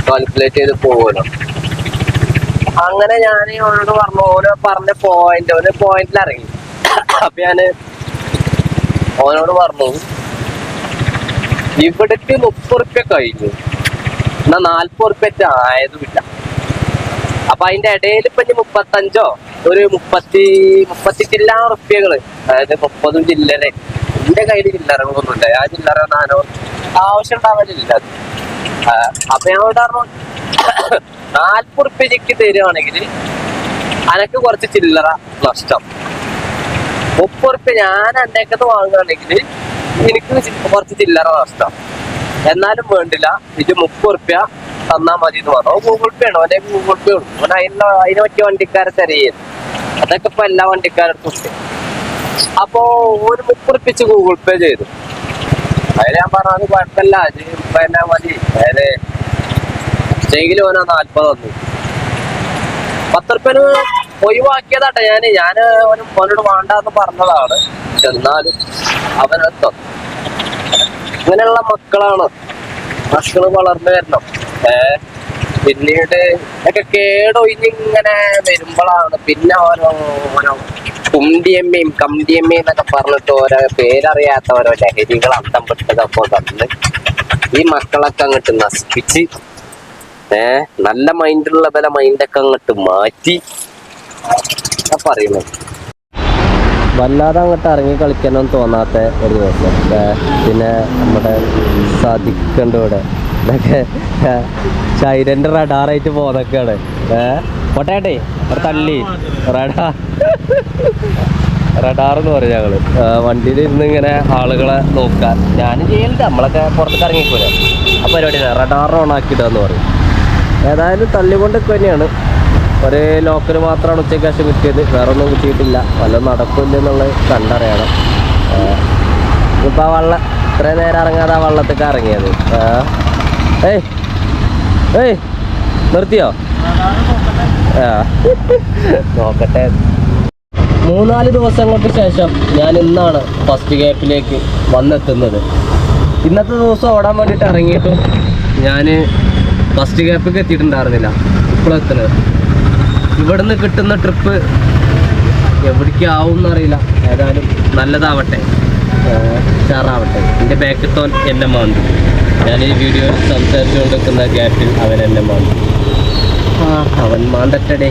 കാൽക്കുലേറ്റ് ചെയ്ത് പോകുമല്ലോ അങ്ങനെ ഞാൻ ഓരോട് പറഞ്ഞു ഓരോ പറഞ്ഞ പോയിന്റ് ഓരോ പോയിന്റിൽ ഇറങ്ങി. അപ്പൊ ഞാൻ ഓനോട് പറഞ്ഞു ഇവിടേക്ക് മുപ്പത് റുപ്യ കഴിഞ്ഞു. എന്നാ നാല്പത് റുപ്യ ആയതുമില്ല അപ്പൊ അതിന്റെ ഇടയിൽ ഇപ്പൊ ഇനി മുപ്പത്തഞ്ചോ ഒരു മുപ്പത്തി മുപ്പത്തി ചില്ലാ റുപ്യകൾ അതായത് മുപ്പതും ചില്ലറെ എന്റെ കയ്യിൽ ചില്ലറകളൊന്നുമില്ല. ആ ചില്ലറ നാനോ ആവശ്യം. ആ, അപ്പൊ ഞങ്ങളോട് പറഞ്ഞു നാൽപ്പത് റുപ്യക്ക് തരുവാണെങ്കിൽ അനക്ക് കുറച്ച് ചില്ലറ നഷ്ടം. മുപ്പത് റുപ്യ ഞാൻ അന്നേക്കത്ത് വാങ്ങുകയാണെങ്കിൽ എനിക്ക് കുറച്ച് ചില്ലറ നഷ്ടം. എന്നാലും വേണ്ടില്ല ഇത് മുപ്പത് റുപ്യ തന്നാ മതി എന്ന് പറഞ്ഞു ഗൂഗിൾ പേ ആണ് അവന്റെ ഗൂഗിൾ പേ ഉള്ളൂ അവൻ അതിനുള്ള അതിനെ പറ്റിയ വണ്ടിക്കാരെ തിരയുന്നു അതൊക്കെ ഇപ്പൊ എല്ലാ വണ്ടിക്കാരടുത്തും ഉണ്ട്. അപ്പോ ഒരു മുപ്പുറപ്പിച്ച് ഗൂഗിൾ പേ ചെയ്തു. അതിന് ഞാൻ പറഞ്ഞു അത് കുഴപ്പമില്ല. അത് പിന്നെ മതി. അതായത് ചെയ്യിൽ ഓനോ നാല്പത് വന്നു പത്ത് റുപ്യന് ഒഴിവാക്കിയതാട്ടെ ഞാൻ. ഞാൻ അവന് അവനോട് വേണ്ടെന്ന് പറഞ്ഞതാണ്. എന്നാലും അവനെത്തും അങ്ങനെയുള്ള മക്കളാണ്. മക്കൾ വളർന്നു വരണം. ഏ? പിന്നീട് ഒക്കെ കേടൊഴിഞ്ഞിങ്ങനെ വരുമ്പോഴാണ് പിന്നെ ഓരോ ഓരോ കുണ്ടിയമ്മയും കമ്പിയമ്മയും എന്നൊക്കെ പറഞ്ഞിട്ട് ഓരോ പേരറിയാത്ത ഓരോ ലഹരികൾ അന്തം പെട്ടതൊക്കെ തന്ന്. ഈ മക്കളൊക്കെ അങ്ങോട്ട് നശിപ്പിച്ച് ഏ നല്ല മൈൻഡുള്ള പല മൈൻഡൊക്കെ അങ്ങോട്ട് മാറ്റി. പറയുന്നത്. വല്ലാതെ അങ്ങോട്ട് ഇറങ്ങി കളിക്കണമെന്ന് തോന്നാത്ത ഒരു ദിവസം. പിന്നെ നമ്മുടെ സാധിക്കണ്ടൂടെ ഇതൊക്കെ ചൈരന്റെ റഡാറായിട്ട് പോന്നൊക്കെയാണ്. ഏ പൊട്ടേട്ടെ ഒരു റഡാ. റഡാർ എന്ന് പറയും ഞങ്ങൾ. വണ്ടിയിൽ ഇരുന്ന് ഇങ്ങനെ ആളുകളെ നോക്കാൻ ഞാനും ചെയ്യലുണ്ട് നമ്മളൊക്കെ പുറത്തേക്ക് ഇറങ്ങിക്കൂല ആ പരിപാടി റഡാർ ഓൺ ആക്കിയിട്ടെന്ന് പറയും. ഏതായാലും തള്ളിക്കൊണ്ടൊക്കെ തന്നെയാണ്. ഒരു ലോക്കൽ മാത്രമാണ് ഉച്ചയ്ക്ക് ശേഷം കിട്ടിയത്. വേറെ ഒന്നും കിട്ടിയിട്ടില്ല. വല്ല നടക്കില്ല എന്നുള്ളത് കണ്ടറിയണം. ഇപ്പൊ ആ വള്ളം ഇത്രയും നേരം ഇറങ്ങാതെ ആ വള്ളത്തേക്ക് ഇറങ്ങിയത്. ഏയ് ഏയ് നിർത്തിയോ? നോക്കട്ടെ. മൂന്നാൽ ദിവസങ്ങൾക്ക് ശേഷം ഞാൻ ഇന്നാണ് ഫസ്റ്റ് ഗ്യാപ്പിലേക്ക് വന്നെത്തുന്നത്. ഇന്നത്തെ ദിവസം ഓടാൻ വേണ്ടിയിട്ട് ഇറങ്ങിയിട്ടും ഞാൻ ഫസ്റ്റ് ഗ്യാപ്പിലേക്ക് എത്തിയിട്ടുണ്ടായിരുന്നില്ല. ഇപ്പോഴെത്തുന്നത് ഇവിടുന്ന് കിട്ടുന്ന ട്രിപ്പ് എവിടേക്കാവും എന്നറിയില്ല. ഏതായാലും നല്ലതാവട്ടെ. ഉഷാറാവട്ടെ. എന്റെ ബാക്കിത്തോൻ എന്നെ മാന്തി. ഞാൻ ഈ വീഡിയോയിൽ സംസാരിച്ചുകൊണ്ട് നിൽക്കുന്ന ഗ്യാപ്പിൽ അവൻ എന്നെ മാന്തി. അവൻ മാന്തട്ടടേ.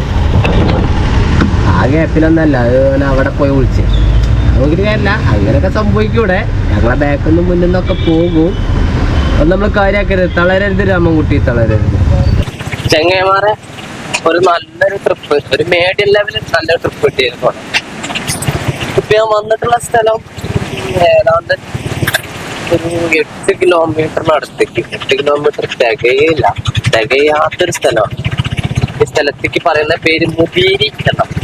ആ ഗ്യാപ്പിലൊന്നല്ല അത് അവിടെ പോയി വിളിച്ച്. നോക്കിയിട്ട് കാര്യമില്ല അങ്ങനെയൊക്കെ സംഭവിക്കൂടെ. ഞങ്ങളെ ബാക്കിൽ നിന്നും മുന്നിൽ നിന്നൊക്കെ പോകും. അത് നമ്മൾ കാര്യമാക്കരുത് തളരരുത് രാമൻകുട്ടി തളരരുത്. ചെങ്ങന്മാരെ ഒരു നല്ലൊരു ട്രിപ്പ് ഒരു മീഡിയം ലെവലിൽ നല്ലൊരു ട്രിപ്പ് കിട്ടിയിരുന്നു. ഇപ്പൊ ഞാൻ വന്നിട്ടുള്ള സ്ഥലം ഏതാണ്ട് ഒരു എട്ട് കിലോമീറ്ററിനടുത്തേക്ക് എട്ട് കിലോമീറ്റർ തികയില്ല. തികയാത്തൊരു സ്ഥലമാണ്. ഈ സ്ഥലത്തേക്ക് പറയുന്ന പേര് മുബീരി എന്നാണ്.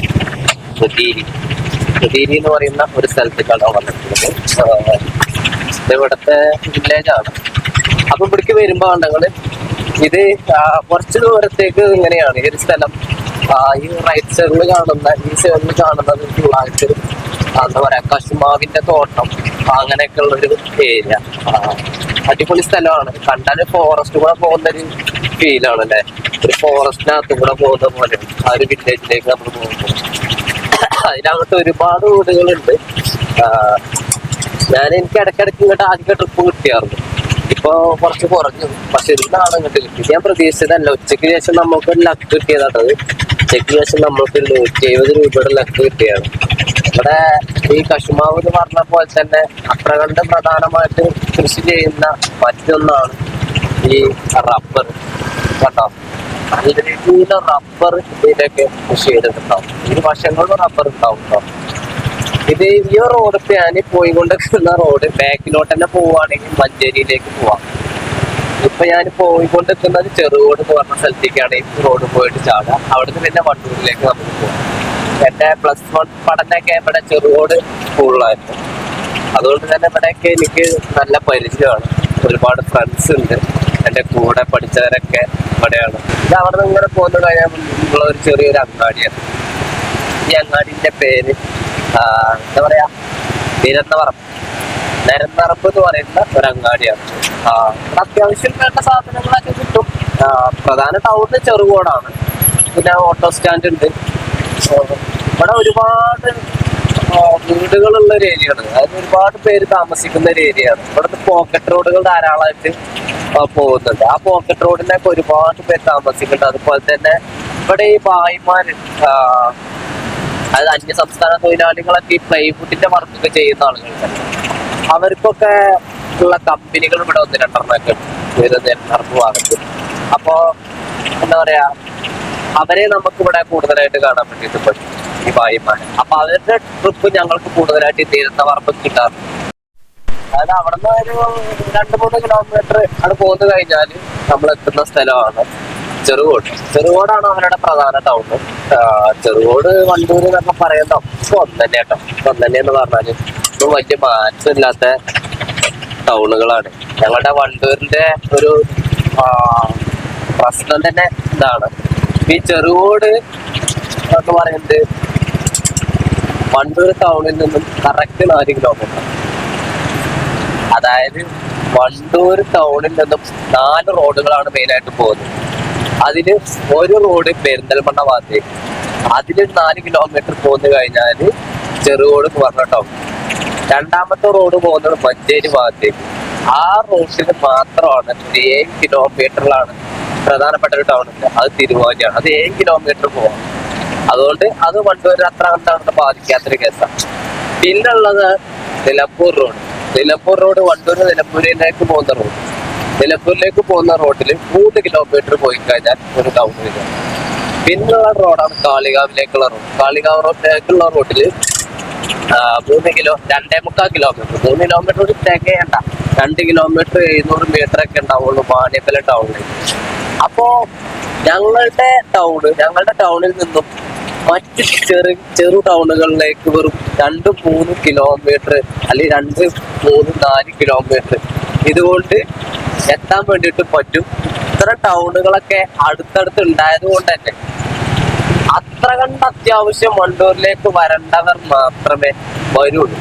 മുബീരി മുബീരി എന്ന് പറയുന്ന ഒരു സ്ഥലത്തേക്കാണ് വന്നിട്ടുള്ളത് ഇവിടുത്തെ വില്ലേജ് ആണ്. അപ്പൊ ഇവിടേക്ക് വരുമ്പോ ഞങ്ങൾ ഇത് കുറച്ച് ദൂരത്തേക്ക് ഇങ്ങനെയാണ് ഈ ഒരു സ്ഥലം. ഈ റൈറ്റ് സൈഡിൽ കാണുന്ന ഈ സൈഡിൽ കാണുന്നത് ഫുള്ളായിട്ട് എന്താ പറയാ കശുമാവിന്റെ തോട്ടം അങ്ങനെയൊക്കെ ഉള്ള ഒരു ഏരിയ അടിപൊളി സ്ഥലമാണ്. കണ്ടാൽ ഫോറസ്റ്റ് കൂടെ പോകുന്ന ഒരു ഫീലാണ് അല്ലെ ഒരു ഫോറസ്റ്റിനകത്ത് കൂടെ പോകുന്ന പോലെ. ആ ഒരു വില്ലേജിലേക്ക് നമ്മൾ പോകുമ്പോൾ അതിനകത്ത് ഒരുപാട് വീടുകളുണ്ട്. ഞാൻ എനിക്ക് ഇടയ്ക്കിടയ്ക്ക് ഇങ്ങോട്ട് ആദ്യമൊക്കെ ട്രിപ്പ് കിട്ടിയായിരുന്നു. ഇപ്പൊ കുറച്ച് കുറഞ്ഞു. പക്ഷെ ഇതാണ് ഇങ്ങോട്ട് കിട്ടിയത്. ഞാൻ പ്രതീക്ഷിച്ചതല്ല. ഉച്ചയ്ക്ക് ശേഷം നമുക്ക് ലക്ക് കിട്ടിയതാട്ടത് ഉച്ചയ്ക്ക് ശേഷം ഒരു നൂറ്റി എഴുപത് രൂപയുടെ ലക്ക് കിട്ടിയാണ്. ഇവിടെ ഈ കശുമാവ് എന്ന് പറഞ്ഞ പോലെ തന്നെ അത്ര കണ്ട് പ്രധാനമായിട്ട് കൃഷി ചെയ്യുന്ന മറ്റൊന്നാണ് ഈ റബ്ബർ. കേട്ടോ? നല്ല രീതിയിൽ റബ്ബർ ഇതിലൊക്കെ കൃഷി ചെയ്തിട്ടുണ്ടാവും. ഈ വശങ്ങളിൽ റബ്ബർ ഉണ്ടാവും കേട്ടോ. ഇത് ഈ റോഡ് ഞാൻ പോയി കൊണ്ടിരിക്കുന്ന റോഡ് ബാക്കിലോട്ട് തന്നെ പോവുകയാണെങ്കിൽ മഞ്ചേരിയിലേക്ക് പോവാം. ഇപ്പൊ ഞാൻ പോയിക്കൊണ്ടിരിക്കുന്നത് ചെറുകോട് എന്ന് പറഞ്ഞ സ്ഥലത്തേക്കാണ്. ഈ റോഡ് പോയിട്ട് ചാടുക. അവിടുന്ന് പിന്നെ വണ്ടൂരിലേക്ക് നമുക്ക് പോവാം. എന്റെ പ്ലസ് വൺ പഠനമൊക്കെ ഇവിടെ ചെറുകോട് സ്കൂളിലായിരുന്നു അതുകൊണ്ട് തന്നെ ഇവിടെയൊക്കെ എനിക്ക് നല്ല പരിചയമാണ്. ഒരുപാട് ഫ്രണ്ട്സ് ഉണ്ട്. എന്റെ കൂടെ പഠിച്ചവരൊക്കെ ഇവിടെയാണ്. ഇത് അവിടെ നിന്ന് ഇങ്ങനെ പോകുന്ന കഴിയുമ്പോൾ ഒരു ചെറിയൊരു അങ്ങാടിയാണ്. ഈ അങ്ങാടിന്റെ പേര് എന്താ പറയാ? നിരന്നവറം നിരന്നറപ്പ് എന്ന് പറയുന്ന ഒരു അങ്ങാടിയാണ്. അത്യാവശ്യം വേണ്ട സാധനങ്ങളൊക്കെ കിട്ടും. പ്രധാന ടൗണ് ചെറുകോടാണ്. പിന്നെ ഓട്ടോ സ്റ്റാൻഡ് ഉണ്ട്. ഇവിടെ ഒരുപാട് വീടുകളുള്ള ഒരു ഏരിയയാണ് അതായത് ഒരുപാട് പേര് താമസിക്കുന്ന ഒരു ഏരിയയാണ് ഇവിടുത്തെ പോക്കറ്റ് റോഡുകൾ ധാരാളമായിട്ട് പോകുന്നുണ്ട്. ആ പോക്കറ്റ് റോഡിനൊക്കെ ഒരുപാട് പേര് താമസിക്കുന്നുണ്ട്. അതുപോലെ തന്നെ ഇവിടെ ഈ ഭായിമാർ അതായത് അന്യ സംസ്ഥാന തൊഴിലാളികളൊക്കെ ഈ പ്ലൈവുഡിന്റെ വർക്കൊക്കെ ചെയ്യുന്ന ആളുകളുണ്ട് അവർക്കൊക്കെ ഉള്ള കമ്പനികൾ ഇവിടെ ഒന്ന് രണ്ടെണ്ണമൊക്കെ വരുന്ന ഭാഗത്ത് അപ്പോ എന്താ പറയാ അവരെ നമുക്ക് ഇവിടെ കൂടുതലായിട്ട് കാണാൻ വേണ്ടിയിട്ട് പറ്റും ഈ ഭായിമാരെ അപ്പൊ അവരുടെ ട്രിപ്പ് ഞങ്ങൾക്ക് കൂടുതലായിട്ട് തീരുന്ന പറമ്പ് കിട്ടാറുണ്ട് അതായത് നിന്ന് ഒരു രണ്ട് മൂന്ന് കിലോമീറ്റർ അവിടെ പോന്നു കഴിഞ്ഞാൽ നമ്മൾ എത്തുന്ന സ്ഥലമാണ് ചെറുകോട്. ചെറുകോടാണ് അവരുടെ പ്രധാന ടൗൺ ചെറുകോട് വണ്ടൂർ എന്നൊക്കെ പറയുന്ന ഒന്നന്നെ കേട്ടോ ഒന്ന് തന്നെ എന്ന് പറഞ്ഞാൽ ഇപ്പൊ വലിയ മാറ്റമില്ലാത്ത ടൗണുകളാണ്. ഞങ്ങളുടെ വണ്ടൂരിന്റെ ഒരു പ്രശ്നം തന്നെ ഇതാണ്. ഈ ചെറുകോട് എന്നൊക്കെ പറയുന്നത് വണ്ടൂർ ടൗണിൽ നിന്നും കറക്റ്റ് നാല് കിലോമീറ്റർ അതായത് വണ്ടൂർ ടൗണിൽ നിന്നും നാല് റോഡുകളാണ് മെയിനായിട്ട് പോകുന്നത്. അതിൽ ഒരു റോഡ് പെരിന്തൽമണ്ണ ഭാഗത്തേക്ക് അതിൽ നാല് കിലോമീറ്റർ പോന്നു കഴിഞ്ഞാൽ ചെറുകോട് പറഞ്ഞ ടൗൺ രണ്ടാമത്തെ റോഡ് പോകുന്നത് മഞ്ചേരി ഭാഗത്തേക്ക്. ആ റോഡിൽ മാത്രമാണ് ഏഴ് കിലോമീറ്ററിലാണ് പ്രധാനപ്പെട്ട ഒരു ടൗൺ ഉണ്ട്. അത് തിരുവാഞ്ചിയാണ് അത് ഏഴ് കിലോമീറ്റർ പോകാം അതുകൊണ്ട് അത് വണ്ടൂർ അത്ര കണ്ടാണ് ബാധിക്കാത്തൊരു കേസാണ് പിന്നുള്ളത് നിലമ്പൂർ റോഡ് നിലമ്പൂർ റോഡ് വണ്ടൂർ നിലമ്പൂരിലേക്ക് പോകുന്ന റോഡ് നിലമ്പൂരിലേക്ക് പോകുന്ന റോഡിൽ മൂന്ന് കിലോമീറ്റർ പോയി കഴിഞ്ഞാൽ ഒരു ടൗൺ വരും. പിന്നുള്ള റോഡാണ് കാളികാവിലേക്കുള്ള റോഡ് കാളികാവ് റോഡിലേക്കുള്ള റോഡിൽ മൂന്ന് കിലോ രണ്ടേ മുക്കാൽ കിലോമീറ്റർ മൂന്ന് കിലോമീറ്റർ ഒരു തികയണ്ട. രണ്ട് കിലോമീറ്റർ എഴുന്നൂറ് മീറ്റർ ഒക്കെ ഉണ്ടാവുള്ളൂ മാണിയക്കല ടൗണിൽ അപ്പോ ഞങ്ങളുടെ ടൗണ് ഞങ്ങളുടെ ടൗണിൽ നിന്നും മറ്റ് ചെറു ചെറു ടൗണുകളിലേക്ക് വെറും രണ്ട് മൂന്ന് കിലോമീറ്റർ അല്ലെങ്കിൽ രണ്ട് മൂന്ന് നാല് കിലോമീറ്റർ ഇതുകൊണ്ട് എത്താൻ വേണ്ടിയിട്ട് പറ്റും. ഇത്ര ടൗണുകളൊക്കെ അടുത്തടുത്ത് ഉണ്ടായത് കൊണ്ട് തന്നെ അത്ര കണ്ട് അത്യാവശ്യം വണ്ടൂരിലേക്ക് വരേണ്ടവർ മാത്രമേ വരുള്ളൂ.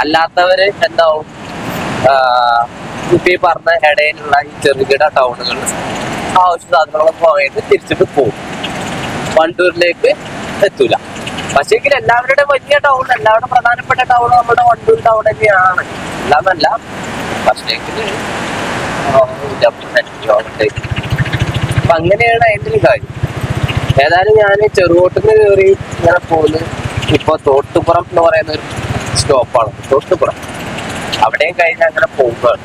അല്ലാത്തവര് എന്താവും? ഇപ്പൊ ഈ പറഞ്ഞ ഇടയിലുള്ള ഈ ചെറുകിട ടൗണുകളിൽ ആവശ്യ സാധനങ്ങളൊക്കെ വാങ്ങിയിട്ട് തിരിച്ചിട്ട് പോകും. വണ്ടൂരിലേക്ക് എത്തൂല. പക്ഷേ എല്ലാവരുടെ വലിയ ടൗൺ എല്ലാവരുടെ പ്രധാനപ്പെട്ട ടൗൺ നമ്മുടെ വണ്ടൂർ ടൗൺ തന്നെയാണ്. അല്ലാന്നല്ല. പക്ഷേ അപ്പൊ അങ്ങനെയാണ് അതിന്റെ കാര്യം. ഏതായാലും ഞാൻ ചെറുകോട്ടുന്ന് കയറി ഇങ്ങനെ പോകുന്നു ഇപ്പൊ തോട്ടുപുറം എന്ന് പറയുന്ന ഒരു സ്റ്റോപ്പാണ്. തോട്ടുപുറം. അവിടെയും കഴിഞ്ഞ് അങ്ങനെ പോകുകയാണ്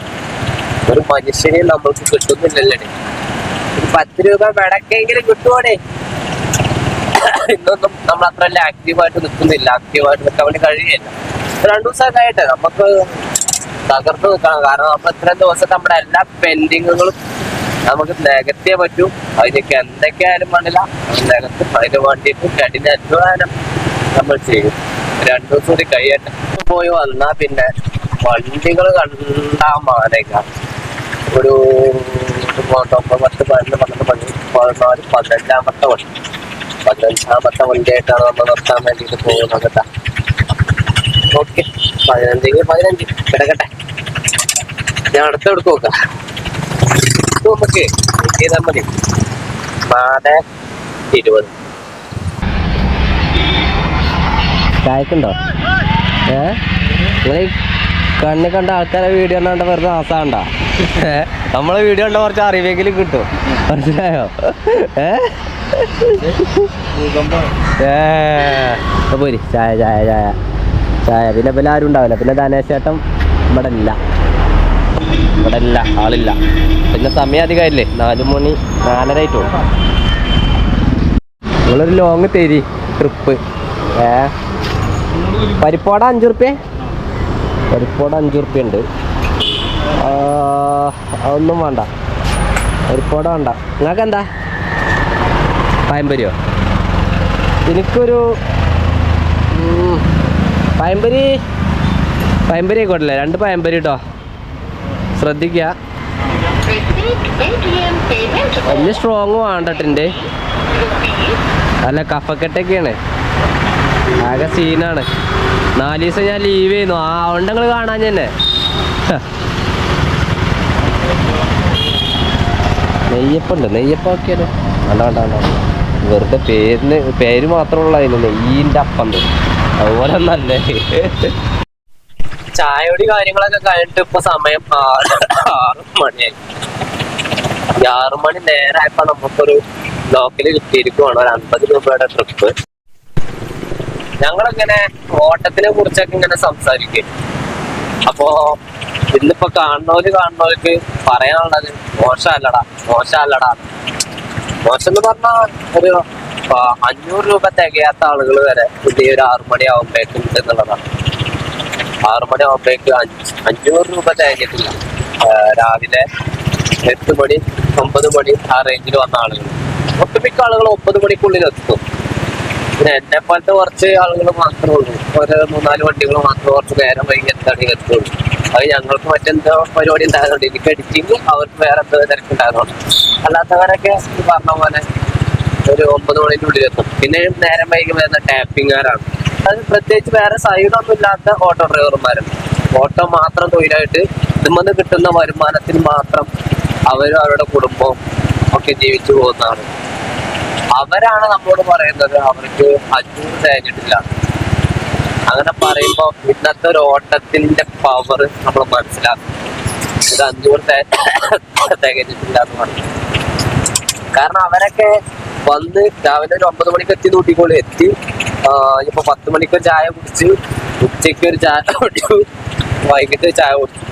ഒരു മനുഷ്യനെ നമ്മൾക്ക് കിട്ടുന്നില്ലല്ലേ? പത്ത് രൂപ വിടക്കെങ്കിലും കിട്ടുവാണേ. ഇന്നൊന്നും നമ്മൾ അത്ര വലിയ ആക്റ്റീവായിട്ട് നിൽക്കുന്നില്ല ആക്റ്റീവായിട്ട് നിൽക്കാൻ വേണ്ടി കഴിയില്ല രണ്ടു ദിവസമൊക്കെ ആയിട്ട് നമുക്ക് തകർത്ത് നിൽക്കണം. കാരണം നമ്മൾ ഇത്രയും ദിവസം നമ്മുടെ എല്ലാ പെൻഡിങ്ങുകളും നമുക്ക് നികത്തിയേ പറ്റൂ. അതിനൊക്കെ എന്തൊക്കെയായാലും വേണ്ടില്ല. നികത്തും അതിന് വേണ്ടിയിട്ട് കഠിന അധ്വാനം നമ്മൾ ചെയ്യും. രണ്ടു ദിവസം കൂടി കഴിയട്ടെ. പോയി വന്നാ പിന്നെ വണ്ടികൾ കണ്ടാ മാനേക്ക ഒരു ഒമ്പത് പത്ത് പതിനൊന്ന് പന്ത്രണ്ട് പതിനഞ്ച് പതിനാല് പതിനഞ്ചാമത്തെ വണ്ടി പതിനഞ്ചാമത്തെ വണ്ടിയായിട്ടാണ് നമ്മൾ നിർത്താൻ വേണ്ടിയിട്ട് പോകുന്നത് കേട്ടാ ഓക്കെ പതിനഞ്ചെങ്കിൽ പതിനഞ്ച് കിടക്കട്ടെ ഞാൻ നോക്കാം നമുക്ക് ബുക്ക് ചെയ്താൽ മതി നാല് ഇരുപത് ചായക്കുണ്ടോ ഏ കണ്ണി കണ്ട ആൾക്കാരെ വീഡിയോ കണ്ട വെറുതെ ആസാണ്ടാ? നമ്മളെ വീഡിയോ കണ്ട കുറച്ച് അറിവെങ്കിലും കിട്ടും. മനസ്സിലായോ? ഏ? പോരി. ചായ ചായ ചായ. ചായ. പിന്നെ പിന്നെ ആരും ഉണ്ടാവില്ല. പിന്നെ ധനേശ് ഇവിടെ ഇല്ല. ഇവിടെ ഇല്ല. ആളില്ല. പിന്നെ സമയം അധികമായില്ലേ? നാല് മണി നാലര ആയിട്ട് പോകും നിങ്ങളൊരു ലോങ് തരി ട്രിപ്പ് ഏ? പരിപ്പോട അഞ്ചു റുപ്യ പരിപ്പോട അഞ്ചു റുപ്യ ഉണ്ട്. അതൊന്നും വേണ്ട. ഒരുപാട് വേണ്ട. നിങ്ങൾക്ക് എന്താ പയമ്പരിയോ? എനിക്കൊരു പയമ്പരി പയമ്പരി ആയിക്കോട്ടല്ലേ? രണ്ട് പയമ്പരി കേട്ടോ ശ്രദ്ധിക്കുക വലിയ സ്ട്രോങ് വേണ്ടട്ടിന്റെ അല്ല കഫക്കെട്ടൊക്കെയാണ്. ആകെ സീനാണ് നാല് ദിവസം ഞാൻ ലീവ് ചെയ്യുന്നു. ആ ഉണ്ടെങ്കിൽ കാണാൻ തന്നെ നെയ്യപ്പുണ്ട് നെയ്യപ്പാക്കിയാലോ? വേണ്ട വേണ്ട വേണ്ട. വെറുതെ പേരിന് പേര് മാത്രമുള്ള അതിന് നെയ്യിന്റെ അപ്പം അതുപോലെ നല്ലേ ചായയോടി കാര്യങ്ങളൊക്കെ കഴിഞ്ഞിട്ട് ഇപ്പൊ സമയം ആറ് ആറ് മണിയായി. ആറ് മണി നേരായപ്പോ നമുക്കൊരു ലോക്കൽ കിട്ടിയിരിക്കുവാണ്. ഒരു അൻപത് രൂപയുടെ ട്രിപ്പ് ഞങ്ങളിങ്ങനെ ഓട്ടത്തിനെ കുറിച്ചൊക്കെ ഇങ്ങനെ സംസാരിക്കും. അപ്പോ ഇന്നിപ്പോ കാണുന്നവര് കാണുന്നവർക്ക് പറയാനുള്ളത് മോശമല്ലടാ മോശമല്ലടാ. മോശം എന്ന് പറഞ്ഞാൽ ഒരു അഞ്ഞൂറ് രൂപ തികയാത്ത ആളുകൾ വരെ പുതിയ ഒരു ആറു ആവുമ്പോഴേക്കും എന്നുള്ളതാണ് ആറു മണി ആകുമ്പോഴേക്ക് അഞ്ച് അഞ്ഞൂറ് രൂപ തികഞ്ഞിട്ടില്ല. രാവിലെ എട്ട് മണി ഒമ്പത് മണി ആ റേഞ്ചിൽ വന്ന ആളുകൾ ഒട്ടുമിക്ക ആളുകൾ ഒമ്പത് മണിക്കുള്ളിൽ എത്തും പിന്നെ എന്നെ പോലത്തെ കുറച്ച് ആളുകൾ മാത്രമേ ഉള്ളൂ. ഒരു മൂന്നാൽ വണ്ടികൾ മാത്രമേ കുറച്ച് നേരം വൈകി എത്താണെങ്കിൽ എത്തുള്ളൂ. അത് ഞങ്ങൾക്ക് മറ്റെന്തോ പരിപാടി ഉണ്ടായതുകൊണ്ട് എനിക്ക് അടിച്ചെങ്കിൽ അവർക്ക് വേറെ എന്തോ തിരക്കുണ്ടായതുകൊണ്ട് അല്ലാത്തവരൊക്കെ പറഞ്ഞ പോലെ ഒരു ഒമ്പത് മണിന്റെ ഉള്ളിൽ എത്തും. പിന്നെ നേരം വൈകി വരുന്ന ടാപ്പിങ്ങാരാണ് അത് പ്രത്യേകിച്ച് വേറെ സൈഡൊന്നും ഇല്ലാത്ത ഓട്ടോ ഡ്രൈവർമാരും ഓട്ടോ മാത്രം തൊഴിലായിട്ട് ഇതിൽ കിട്ടുന്ന വരുമാനത്തിൽ മാത്രം അവരും അവരുടെ കുടുംബവും ഒക്കെ ജീവിച്ചു പോകുന്നതാണ്. അവരാണ് നമ്മളോട് പറയുന്നത് അവർക്ക് അജൂർ തേഞ്ഞിട്ടില്ല. അങ്ങനെ പറയുമ്പോൾ ഇന്നത്തെ ഒരു ഓട്ടത്തിന്റെ പവർ നമ്മൾ മനസ്സിലാക്കും. ഇത് അഞ്ഞൂറ് തേഞ്ഞിട്ടില്ല എന്ന് പറഞ്ഞു. കാരണം അവരൊക്കെ വന്ന് രാവിലെ ഒരു ഒമ്പത് മണിക്ക് എത്തി നൂട്ടിക്കോളി എത്തി ഇപ്പൊ പത്ത് മണിക്ക് ചായ കുടിച്ച് ഉച്ചയ്ക്ക് ഒരു ചായ കുടിച്ചു വൈകിട്ട് ചായ കുടിച്ചു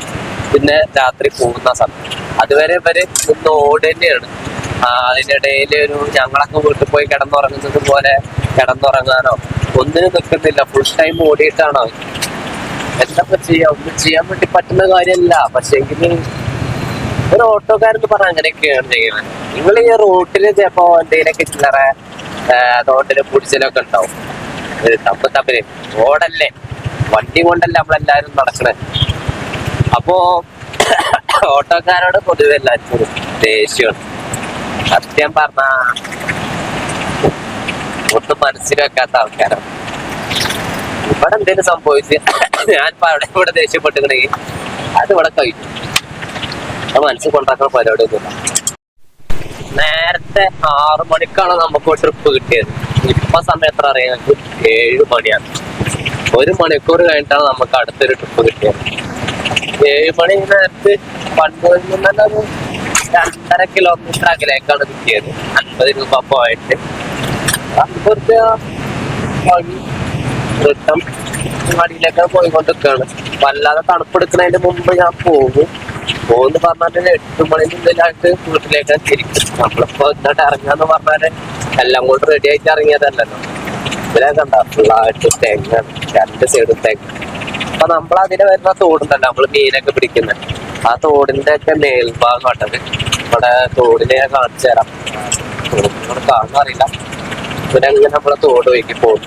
പിന്നെ രാത്രി പോകുന്ന സമയം. അതുവരെ ഇവർ നിന്ന് ഓട് അതിനിടയിൽ ഒരു ഞങ്ങളൊക്കെ വീട്ടിൽ പോയി കിടന്നുറങ്ങുന്നത് പോലെ കിടന്നുറങ്ങാനോ? ഒന്നിനും നിൽക്കുന്നില്ല. ഫുൾ ടൈം ഓടിയിട്ടാണോ? എന്തൊക്കെ എന്താ ചെയ്യാ? ഒന്നും ചെയ്യാൻ വേണ്ടി പറ്റുന്ന കാര്യമല്ല. പക്ഷെ ഒരു ഓട്ടോക്കാരെന്ന് പറഞ്ഞാൽ അങ്ങനെയൊക്കെയാണ് ചെയ്യുന്നത് നിങ്ങൾ ഈ റോട്ടിൽ ചിലപ്പോ എന്തെങ്കിലുമൊക്കെ ചില്ലറ തോട്ടിൽ പിടിച്ചിലൊക്കെ ഉണ്ടാവും. തപ്പ് തപ്പിൽ. ഓടല്ലേ വണ്ടി കൊണ്ടല്ലേ നമ്മളെല്ലാരും നടക്കണേ. അപ്പോ ഓട്ടോക്കാരോട് പൊതുവെ എല്ലാവർക്കും ദേഷ്യമാണ് സത്യം പറഞ്ഞ ഒന്നും മനസ്സിലാക്കാത്ത ആൾക്കാരാണ് ഇവിടെ എന്തേലും സംഭവിച്ച് ഞാൻ അവിടെ ഇവിടെ ദേഷ്യപ്പെട്ടുകണെങ്കിൽ അത് ഇവിടെ കഴിച്ചു അത് മനസ്സിൽ കൊണ്ടാക്കുന്ന പരിപാടിയൊന്നുമില്ല. നേരത്തെ ആറു മണിക്കാണ് നമുക്ക് ട്രിപ്പ് കിട്ടിയത്. ഇപ്പൊ സമയം എത്ര അറിയാം? ഏഴ് മണിയാണ്. ഒരു മണിക്കൂർ കഴിഞ്ഞിട്ടാണ് നമുക്ക് അടുത്തൊരു ട്രിപ്പ് കിട്ടിയത്. ഏഴ് മണി നേരത്ത് പണ്ട് തന്നെ രണ്ടര കിലോമീറ്റർ അകലേക്കാണ് കിട്ടിയത്. അൻപത് രൂപ പോയിട്ട് കുറച്ച് വഴി വൃത്തം മടിയിലൊക്കെ പോയിക്കൊണ്ടിരിക്കുകയാണ്. വല്ലാതെ തണുപ്പെടുക്കുന്നതിന് മുമ്പ് ഞാൻ പോകും. പോകുന്നു പറഞ്ഞാൽ എട്ട് മണിനുള്ളിലായിട്ട് വീട്ടിലേക്ക് തിരിക്കും നമ്മളിപ്പോ ഇന്നിട്ട് ഇറങ്ങാന്ന് പറഞ്ഞാൽ എല്ലാം കൊണ്ട് റെഡി ആയിട്ട് ഇറങ്ങിയതല്ലല്ലോ. ഇതിലെ കണ്ട ഫുള്ളായിട്ട് തെങ്ങാണ് രണ്ട് സൈഡും തെങ്ങ്. അപ്പൊ നമ്മൾ അതിനെ വരുന്ന തോടുണ്ടല്ലോ നമ്മൾ മീനൊക്കെ പിടിക്കുന്നത് ആ തോടിന്റെ ഒക്കെ മേൽഭാഗം കണ്ടത് നമ്മുടെ തോടിനെ ഞാൻ കാണിച്ചു തരാം. തോടിനോട് കാണുന്ന അറിയില്ല. പിന്നെ അങ്ങനെ നമ്മളെ തോട് ഒഴുകി പോകും.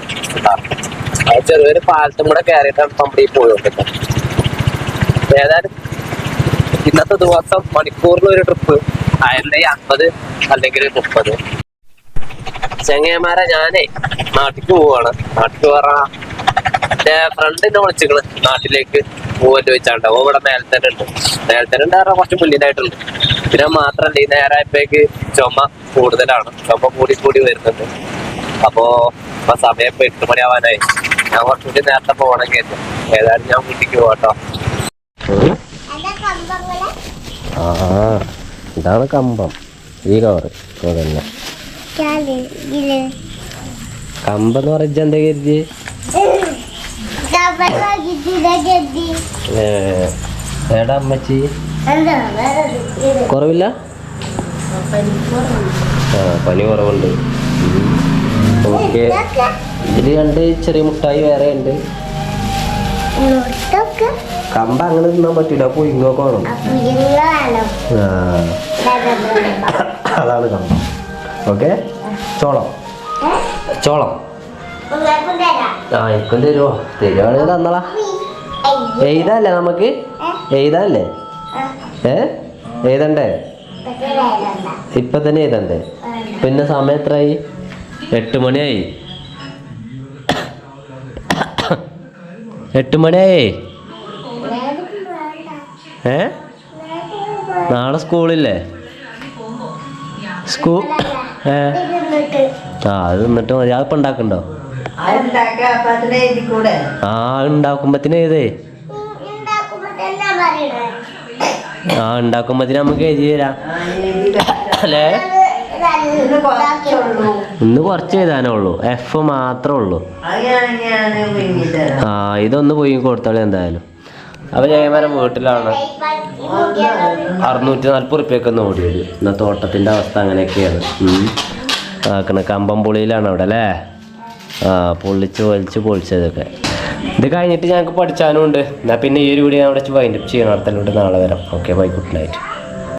അത് ചെറിയൊരു പാലത്തും കൂടെ കയറിയിട്ടാണ് നമ്മൾ ഈ പോയോണ്ടിരുന്നത് ഏതായാലും ഇന്നത്തെ ദിവസം മണിക്കൂറിൽ ഒരു ട്രിപ്പ് അയന്റെ അമ്പത് അല്ലെങ്കിൽ മുപ്പത്. ചെങ്ങന്മാരെ ഞാനേ നാട്ടിക്ക് പോവാണ്. നാട്ടിക്ക് പറഞ്ഞ എന്റെ ഫ്രണ്ടിനെ വിളിച്ചിക്കണ് നാട്ടിലേക്ക് പോവല്ലോ വെച്ചാണ്ട്. ഓ ഇവിടെ മേലെ ഉണ്ട് മേലെ തന്നെ ഉണ്ട് കുറച്ച് മുന്നിലായിട്ടുണ്ട്. പിന്നെ മാത്രല്ല ഈ നേരായപ്പോഴേക്ക് ചുമ കൂടുതലാണ്. ചുമ കൂടി കൂടി വരുന്നുണ്ട്. അപ്പോ ഇപ്പൊ സമയം ഇപ്പൊ എട്ട് മണിയാവാനായി. ഞാൻ കുറച്ചുകൂടി നേരത്തെ പോകണം കേട്ടോ ഏതായാലും ഞാൻ വീട്ടിക്ക് പോകട്ടോ? ആ ഇതാണ് കമ്പം. ഈ കവറ് കമ്പെന്ന് പറഞ്ഞ എന്ന് എന്താ കരുതി ഏടാ അമ്മച്ചി. കുറവില്ല? പനി കുറവുണ്ട്. ഓക്കെ. ഇതിൽ രണ്ട് ചെറിയ മുട്ടായി വേറെ ഉണ്ട്. കമ്പ അങ്ങനെ തിന്നാൻ പറ്റൂല അപ്പൊ ഇങ്ങോട്ട് വേണം. അതാണ് കമ്പ. ഓക്കെ? ചോളം? ചോളം. ആ തരുമോ തരുവാണെങ്കിൽ തന്നളാ. എഴുതാല്ലേ നമുക്ക്? എഴുതാല്ലേ ഏ? എഴുതണ്ടേ? ഇപ്പൊ തന്നെ എഴുതണ്ടേ? പിന്നെ സമയം എത്രയായി എട്ട് മണിയായി. എട്ട് മണിയായി? ഏ? നാളെ സ്കൂളില്ലേ? സ്കൂൾ ഏ? ആ അത് നിന്നിട്ട് മതി. അതിപ്പോൾ ഉണ്ടാക്കണ്ടോ? ആ ഉണ്ടാക്കുമ്പത്തിന്? ആ ഉണ്ടാക്കുമ്പത്തിന് നമുക്ക് എഴുതി തരാം. അല്ലേ? ഇന്ന് കുറച്ച് എഴുതാനേ ഉള്ളൂ. എഫ് മാത്രമേ ഉള്ളൂ. ആ ഇതൊന്ന് പോയി കൊടുത്തോളൂ എന്തായാലും. അപ്പൊ ജയമരം വീട്ടിലാണ്. അറുന്നൂറ്റി നാൽപ്പത് റുപ്യൊക്കെ ഒന്ന് ഓടിയത്. ഇന്നത്തെ തോട്ടത്തിന്റെ അവസ്ഥ അങ്ങനെയൊക്കെയാണ്. ഉം. ആക്കണ കമ്പം പുളിയിലാണ് അവിടെ അല്ലേ? പൊള്ളിച്ച് വലിച്ച് പൊളിച്ചതൊക്കെ. ഇത് കഴിഞ്ഞിട്ട് ഞങ്ങൾക്ക് പഠിച്ചാനും ഉണ്ട് എന്നാൽ പിന്നെ ഈ ഒരു വീഡിയോ ഞാൻ അവിടെ വെച്ച് വൈൻഡപ്പ് ചെയ്യണം. അടുത്തല്ലോട്ട് നാളെ വരാം. Okay bye good night